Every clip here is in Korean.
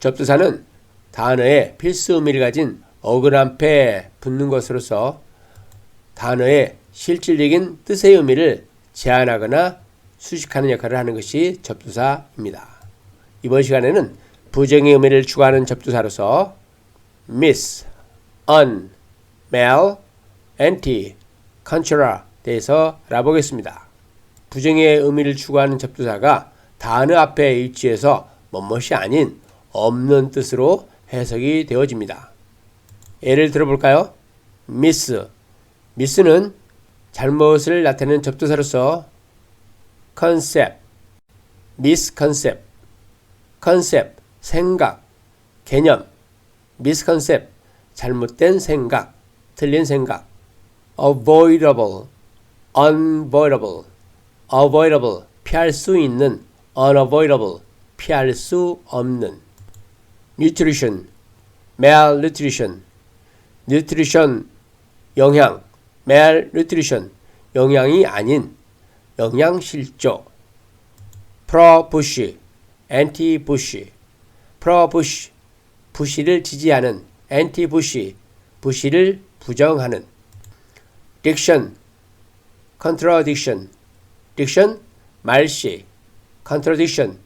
접두사는 단어의 필수 의미를 가진 어근 앞에 붙는 것으로서 단어의 실질적인 뜻의 의미를 제한하거나 수식하는 역할을 하는 것이 접두사입니다. 이번 시간에는 부정의 의미를 추구하는 접두사로서 miss, un, mal, anti, contra 대해서 알아보겠습니다. 부정의 의미를 추구하는 접두사가 단어 앞에 위치해서 뭐뭇이 아닌 없는 뜻으로 해석이 되어집니다. 예를 들어볼까요? miss, miss는 잘못을 나타내는 접두사로서 concept, misconcept, concept, 생각, 개념, misconcept, 잘못된 생각, 틀린 생각, avoidable, unavoidable, avoidable, 피할 수 있는, unavoidable, 피할 수 없는, nutrition, malnutrition, nutrition, 영양, malnutrition, 영양이 아닌, 영양실조, pro-Bush, anti-Bush, pro-Bush, 부시를 지지하는, anti-Bush, 부시를 부정하는, diction, contradiction, diction, 말씨, contradiction,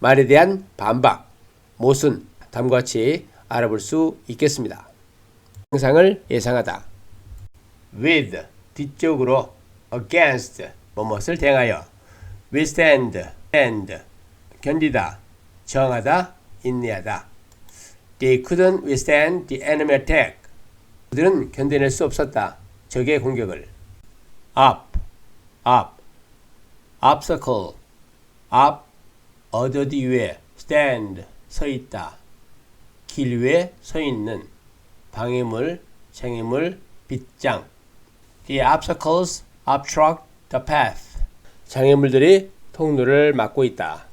말에 대한 반박, 모순, 다음과 같이 알아볼 수 있겠습니다. 영상을 예상하다. with, 뒤쪽으로, against, 뭐뭇을 대하여, withstand, stand, 견디다, 정하다, 인내하다. They couldn't withstand the enemy attack. 그들은 견뎌낼 수 없었다. 적의 공격을. up, up, obstacle, up, 어디 위에, stand, 서 있다. 길 위에 서 있는, 방해물, 장애물, 빗장. The obstacles obstruct the path. 장애물들이 통로를 막고 있다.